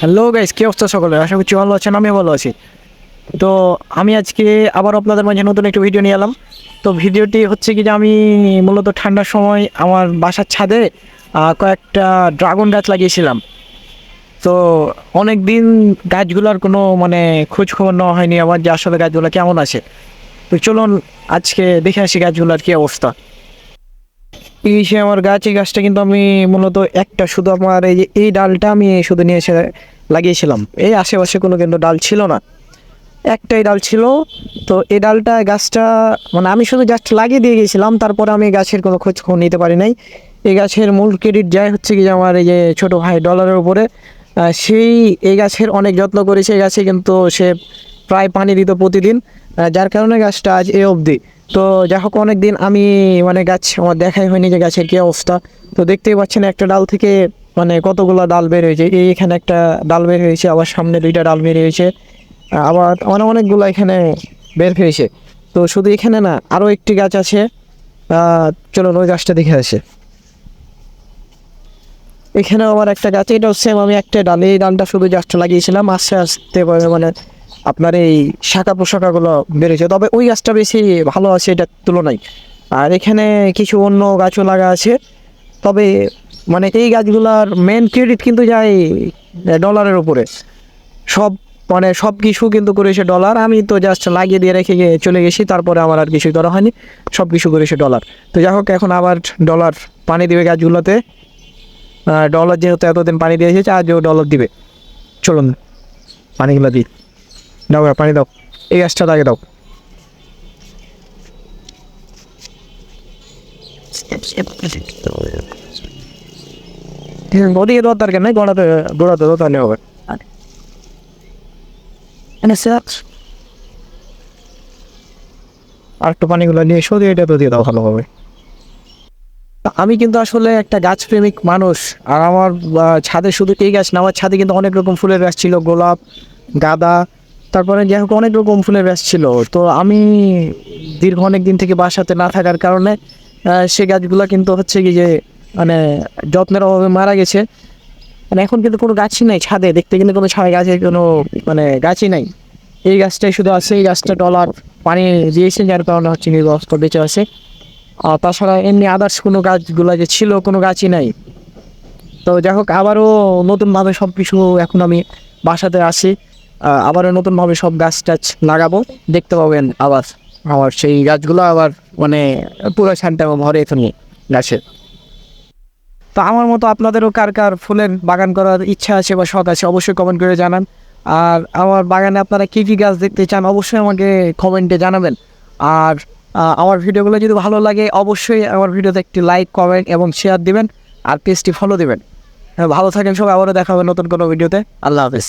Hello guys কি অবস্থা সকলে? আশা করছি ভালো আছেন আমি ভালো আছি। তো আমি আজকে আবার আপনাদের মাঝে নতুন একটা ভিডিও নিয়ে এলাম। তো ভিডিওটি হচ্ছে কি যে আমি মূলত ঠান্ডার সময় আমার বাসার ছাদে কয়েকটা ড্রাগন গাছ লাগিয়েছিলাম। তো অনেক দিন গাছগুলোর কোনো মানে খোঁজ খবর নেওয়া হয়নি আমার যে আসলে গাছগুলো কেমন আছে। তো চলুন আজকে দেখে আসি গাছগুলোর কী অবস্থা। এই সে আমার গাছ, এই গাছটা কিন্তু আমি মূলত একটা শুধু আমার এই যে এই ডালটা আমি শুধু নিয়ে এসে লাগিয়েছিলাম। এই আশেপাশে কোনো কিন্তু ডাল ছিল না। একটাই ডাল ছিল। তো এই ডালটা গাছটা মানে আমি শুধু জাস্ট লাগিয়ে দিয়ে গেছিলাম তারপরে আমি গাছের কোনো খোঁজ খবর নিতে পারি নাই। এই গাছের মূল ক্রেডিট যায় হচ্ছে কি যে আমার এই যে ছোটো ভাই ডলারের উপরে। সেই এই গাছের অনেক যত্ন করেছে। এই গাছে কিন্তু সে প্রায় পানি দিত প্রতিদিন। যার কারণে গাছটা আজ এ অবধি। তো যাই হোক অনেক দিন আমি মানে গাছ, আমার দেখাই হয়নি যে গাছের কী অবস্থা। তো দেখতেই পাচ্ছেন একটা ডাল থেকে মানে কতগুলো ডাল বের হয়েছে। এই এখানে একটা ডাল বের হয়েছে, আবার সামনে দুইটা ডাল বের হয়েছে। আবার অনেক অনেকগুলো এখানে বের হয়েছে। তো শুধু এখানে না আরও একটি গাছ আছে। চলুন ওই গাছটা দেখে আসে। এখানে আমার একটা গাছ এটাও সেম আমি একটা ডাল এই ডালটা শুধু জাস্ট লাগিয়েছিলাম, আস্তে আস্তে মানে আপনার এই শাখা পোশাকাগুলো বেড়েছে। তবে ওই গাছটা বেশি ভালো আছে এটার তুলনায়। আর এখানে কিছু অন্য গাছও লাগা আছে। তবে মানে এই গাছগুলার মেন ক্রেডিট কিন্তু যায় ডলারের উপরে। সব মানে সব কিছু কিন্তু করেছে ডলার আমি তো জাস্ট লাগিয়ে দিয়ে রেখে চলে গেছি, তারপরে আমার আর কিছুই করা হয়নি। সব কিছু করেছে ডলার তো যাই হোক, এখন আবার ডলার পানি দেবে গাছগুলোতে। ডলার যেহেতু এতদিন পানি দিয়ে এসেছে আজও ডলার দিবে। চলুন, পানিগুলো দিই। দাও পানি দাও। এই গাছটা আগে দাও। ওদিকে দেওয়ার দরকার নেই, গোড়াতে গোড়াতে দেওয়া তাহলে হবে। আর একটু পানিগুলো নিয়ে এসো, দিয়ে এটা তো দিয়ে দাও ভালো হবে আমি কিন্তু আসলে একটা গাছ প্রেমিক মানুষ, আর আমার ছাদে শুধু এই গাছ না, আমার ছাদে কিন্তু অনেক রকম ফুলের গাছ ছিল, গোলাপ, গাঁদা তারপরে যাই হোক, অনেক রকম ফুলের গাছ ছিল। তো আমি দীর্ঘ অনেক দিন থেকে বাসাতে না থাকার কারণে সে গাছগুলো কিন্তু হচ্ছে কি যে মানে যত্নের অভাবে মারা গেছে। মানে এখন কিন্তু কোনো গাছই নাই ছাদে, দেখতে কিন্তু কোনো ছায় গাছের কোনো মানে গাছই নাই। এই গাছটাই শুধু আছে, এই গাছটা ডলার পানি দিয়েছে, যার কারণে হচ্ছে গাছটা বেঁচে আছে। আর তাছাড়া এমনি আদার্স কোনো গাছগুলো যে ছিল, কোনো গাছই নাই। তো যাই হোক, আবারও নতুনভাবে সব কিছু এখন আমি বাসাতে আসি আবারও নতুনভাবে সব গাছ টাছ লাগাবো। দেখতে পাবেন আবার আমার সেই গাছগুলো আবার মানে পুরো ছানটা ভরে এখন গাছের। তো আমার মতো আপনাদেরও কার কার ফুলের বাগান করার ইচ্ছা আছে বা শখ আছে অবশ্যই কমেন্ট করে জানান। আর আমার বাগানে আপনারা কী কী গাছ দেখতে চান অবশ্যই আমাকে কমেন্টে জানাবেন। আর আমার ভিডিওগুলো যদি ভালো লাগে অবশ্যই আমার ভিডিওতে একটি লাইক কমেন্ট এবং শেয়ার দিবেন। আর পেজটি ফলো দিবেন। ভালো থাকেন সবাই, আবারও দেখা হবে নতুন কোনো ভিডিওতে। আল্লাহ হাফিজ।